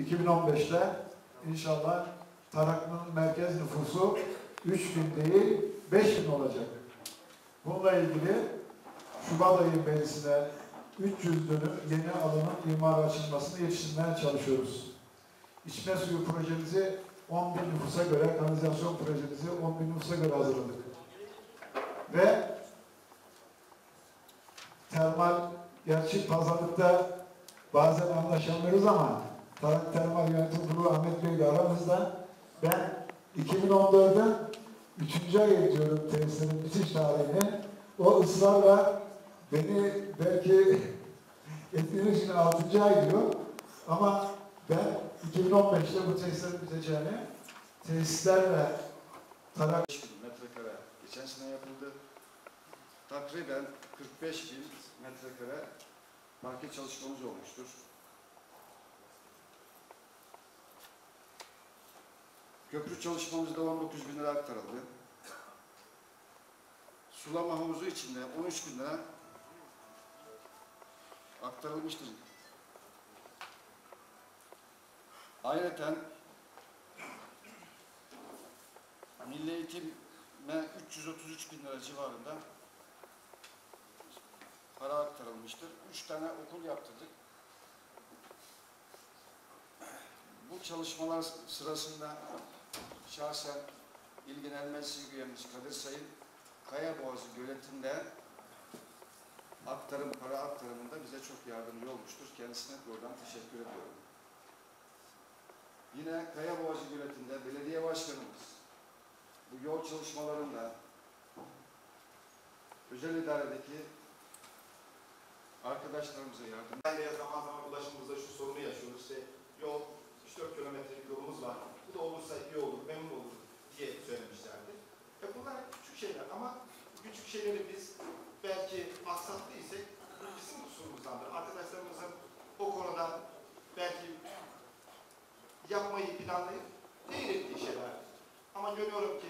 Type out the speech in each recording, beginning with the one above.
2015'te inşallah Taraklı'nın merkez nüfusu 3000 değil 5000 olacak. Bununla ilgili Şubat ayı meclisine 300 dönüm yeni alanın imar açılmasını yetiştirmeye çalışıyoruz. İçme suyu projemizi 10 bin nüfusa göre, kanalizasyon projemizi 10 bin nüfusa göre hazırladık. Ve termal, gerçi pazarlıkta bazen anlaşamıyoruz ama Tarak Termal Yönetim Kurulu Ahmet Bey de aramızda. Ben 2014'den 3. ay ediyorum tesisinin bitiş tarihini. O ısrarla beni belki ettiğiniz için 6. ay diyor. Ama ben 2015'te bu tesislerin biteceğini tesislerle Tarak 45 bin metrekare geçen sene yapıldı. Takriben 45 bin metrekare market çalışmamız olmuştur. Köprü çalışmamızda 19 bin lira aktarıldı. Sulama havuzu içinde 13 bin lira aktarılmıştır. Ayrıca Milli Eğitim'e 333 bin lira civarında para aktarılmıştır. Üç tane okul yaptırdık. Bu çalışmalar sırasında şahsen İlginen Meclis üyemiz Kadir Sayın Kaya Boğazı göletinde aktarım, para aktarımında bize çok yardımcı olmuştur. Kendisine buradan teşekkür ediyorum. Yine Kaya Boğazı göletinde belediye başkanımız bu yol çalışmalarında özel idaredeki arkadaşlarımıza yardım de zaman zaman ulaşımımızda şu sorunu yaşıyoruz. İşte yol 3-4 kilometrelik yolumuz var. Bu da olursa iyi olur, memnun olur diye söylemişlerdi. E bunlar küçük şeyler ama bu küçük şeyleri biz belki aksattıysak bizim kusurumuzdandır. Arkadaşlarımızın o konuda belki yapmayı planlayıp değil ettiği şeyler. Ama görüyorum ki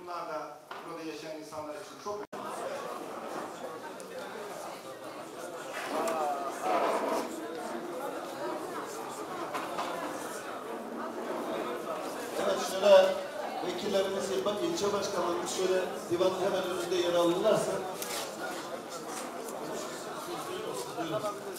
bunlar da burada yaşayan insanlar için çok Evet şöyle vekillerimiz, ilçe başkanlarımız şöyle divanın hemen önünde yer alırlarsa. Buyurun.